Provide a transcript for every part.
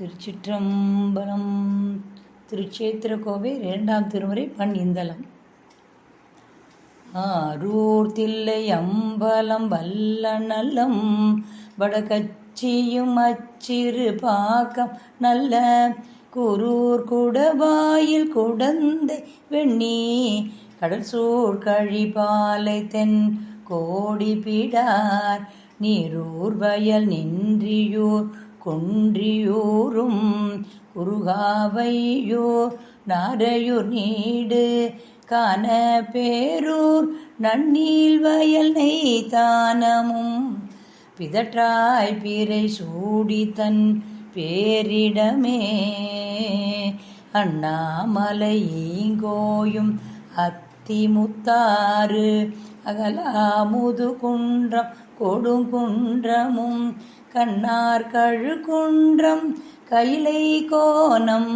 திருச்சிற்றம்பலம் திருச்சேத்திர கோவை இரண்டாம் திருமுறை பண் இந்தலம் ஆரூர் தில்லை அம்பலம் வல்ல நலம் வடகச்சியும் அச்சிறு பாக்கம் நல்ல. குரூர் குடவாயில் குடந்தை வெண்ணி கடல் சூழ் கழிபாலை தென் கோடி பிடார். நீரூர் வயல் நின்றியூர் கொன்றியூரும் குருகாவையூர் நாரையூர் நீடு காண பேரூர் நன்னீல் வயல் நெய்தானமும் பிதற்றாய் பிறை சூடி தன் பேரிடமே. அண்ணாமலை ஈங்கோயும் அத்திமுத்தாறு அகலாமுது குன்றம் கொடுங்குன்றமும் கண்ணார் கழுகுன்றம் கைலை கோணம்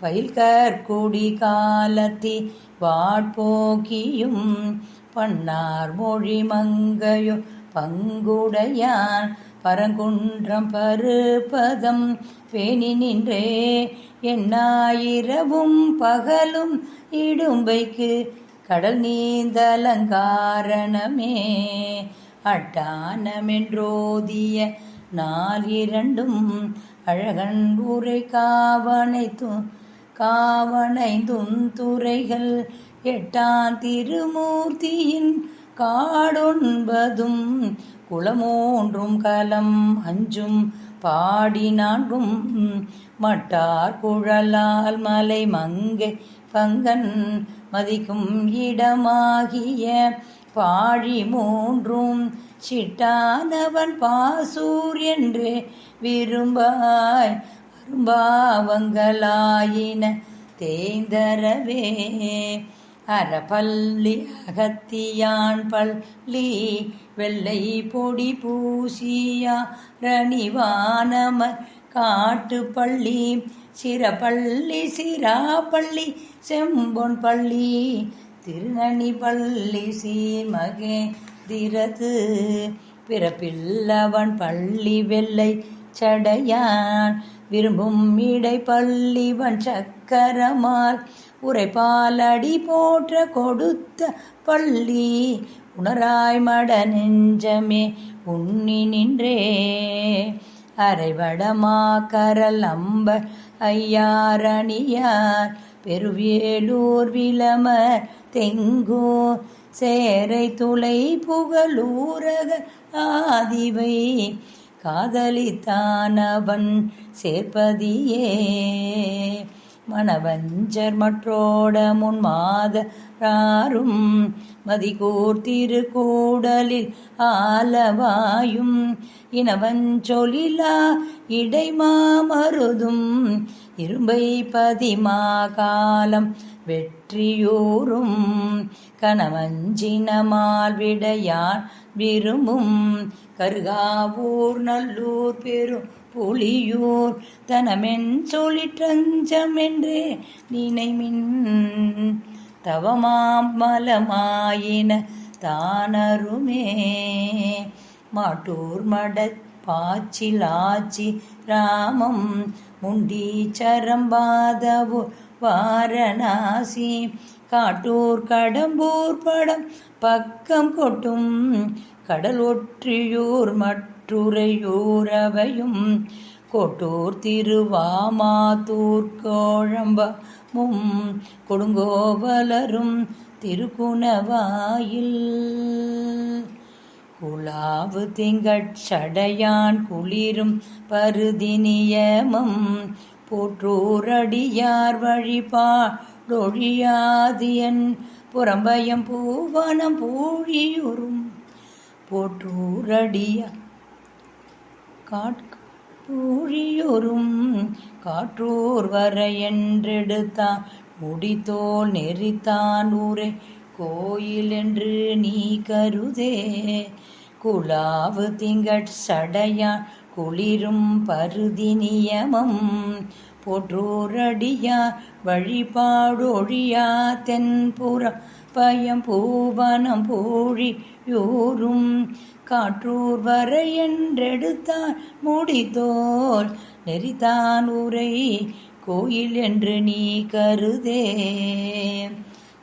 பயில்கற்குடி காலத்தி வாட்போக்கியும் பன்னார் மொழி மங்கையும் பங்குடையான் பரங்குன்றம் பருப்பதம் பேணி நின்றே என்னாயிரவும் பகலும் இடும்பைக்கு கடல் நீந்தலங்காரணமே. அட்டானமென்றோதிய நாலிரண்டும் அழகன் உரை காவனை து காவனைந்தும் துறைகள் எட்டான் திருமூர்த்தியின் காடொன்பதும் குளமூன்றும் கலம் அஞ்சும் பாடி நான்கும் மட்டார் குழலால் மலை மங்கை பங்கன் மதிக்கும் இடமாகிய பாழி மூன்றும் சிட்டானவன் பாசூர் என்று விரும்பாய் அரும்பாவங்களாயின தேய்ந்தரவே. அறப்பள்ளி அகத்தியான் பள்ளி வெள்ளை பொடி பூசியா ரணிவானமர் காட்டு பள்ளி சிறப்பள்ளி சிராப்பள்ளி செம்பொன் பள்ளி திருநணி பள்ளி சீமகே திரது பிறப்பில்லவன் பள்ளி வெள்ளை சடையான் விரும்பும் இடை பள்ளிவன் சக்கரமால் உரைப்பாலடி போற்ற கொடுத்த பள்ளி உணராய் மட நெஞ்சமே உண்ணி நின்றே. அரைவடமா கரல் அம்ப ஐயாரணியார் பெருவேலூர் விளமர் தெங்கோ சேரை துளை புகழூரக ஆதிவை காதலித்தானவன் சேர்ப்பதியே. மணவஞ்சர் மற்றோட முன் மாதராரும் மதிகூர் ஆலவாயும் இனவஞ்சொலிலா இடைமாமருதும் இரும்பை பதிமா காலம் வெற்றியூரும் கணவஞ்சினமால் விடையான் விரும்பும் கருகாவூர் நல்லூர் பெரும் புலியூர் தனமென் சொலிற்றஞ்சமென்றே நினைமின் தவமாம் மலமாயின தானருமே. மாட்டூர் மட பாச்சில் ஆச்சி ராமம் முண்டீச்சரம் பாதவு வாரணாசி. காட்டூர் கடம்பூர் படம் பக்கம் கொட்டும். கடல் ஒற்றியூர் மற்றுரையூர் அவையும். கோட்டூர் திருவாமாத்தூர் கோழம்பமும். கொடுங்கோவலரும் திருக்குணவாயில். குலாவு திங்கட்சடையான் குளிரும் பருதினியமம் போற்றூரடியார் வழிபாடொழியாதியன் புறம்பயம் பூவனம் பூழியுறும் போற்றூரடிய காட்பூழியொரும் காற்றூர் வரையென்றெடுத்தான் முடித்தோல் நெறித்தான் ஊரை கோயில் என்று நீ கருதே குலாவு திங்கட் சடையான் குளிரும் பருதி நியமம் போற்றோரடியா வழிபாடொழியா தென்புறம் பயம் பூவனம் பூழி யோரும் காற்றூர் வரை என்றெடுத்தார் முடிதோல் நெறிதான் உரை கோயில் என்று நீ கருதே.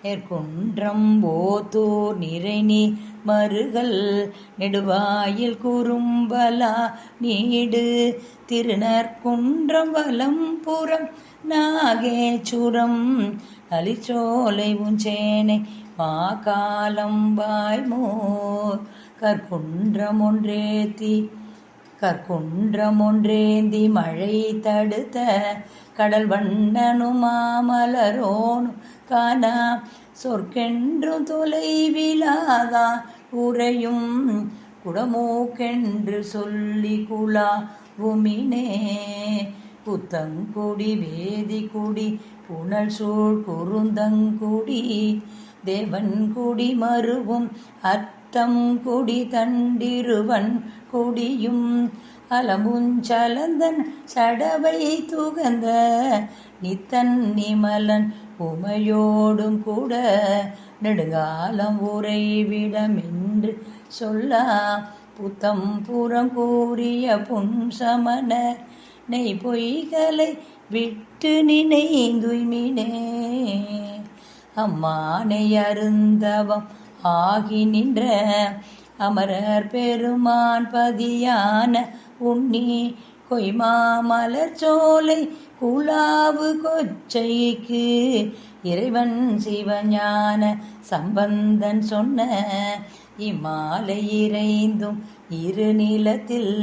நெற்குன்றம் ஓத்தூர் நிறைநீ மறுகள் நெடுவாயில் குறும்பலா நீடு. திருநற்குன்றம் வலம் புறம் நாகேச்சுரம் அலிச்சோலை உஞ்சேனை மாகாலம் வாய்மோர் கற்குன்றம் ஒன்றேத்தி கற்குன்றம் ஒன்றேந்தி மழை தடுத்த கடல் வண்ணனும் மாமலரோனும் காணா. சொற்கென்றும் தொலைவிலாதா? உரையும் குடமூக்கென்று சொல்லி குலா உமினே புத்தங்குடி வேதி குடி புனல் சூழ் குறுந்தங்குடி தேவன்குடி மருவும் அத்தம் குடி தண்டிருவன் குடியும். அலமுஞ்சலந்தன் சடவை துகந்த நித்தன் நிமலன் உமையோடும் கூட நெடுங்காலம் உறைவிடம் என்று சொல்லா. புத்தம் புறம் கூறிய புன்சமன நெய் பொய்களை விட்டு நினைந்துய்மினே அம்மானை அருந்தவம் ஆகி நின்ற அமரர் பெருமான் பதியான உண்ணி கொய்மாமலர் சோலை குலாவு கொச்சைக்கு இறைவன் சிவஞான சம்பந்தன் சொன்ன இம்மாலை இறைந்தும் இரு நிலத்தில்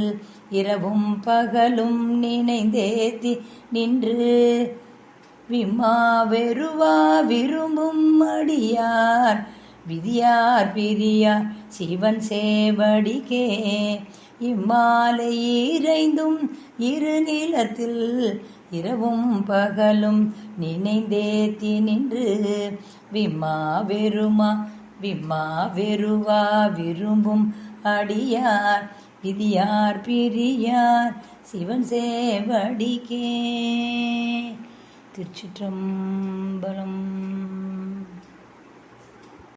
இரவும் பகலும் நினைந்தேத்தி நின்று விம்மா வெறுவா விரும்பும் அடியார் விதியார் பிரியார் சிவன் சேவடிக்கே. இம்மாலை இறைந்தும் இரு நிலத்தில் இரவும் பகலும் நினைந்தேத்தி நின்று விம்மா வெறுமா விம்மா வெறுவா விரும்பும் அடியார் விதியார் பிரியார் சிவன் சேவடிக்கே. திருச்சிற்றம்பலம்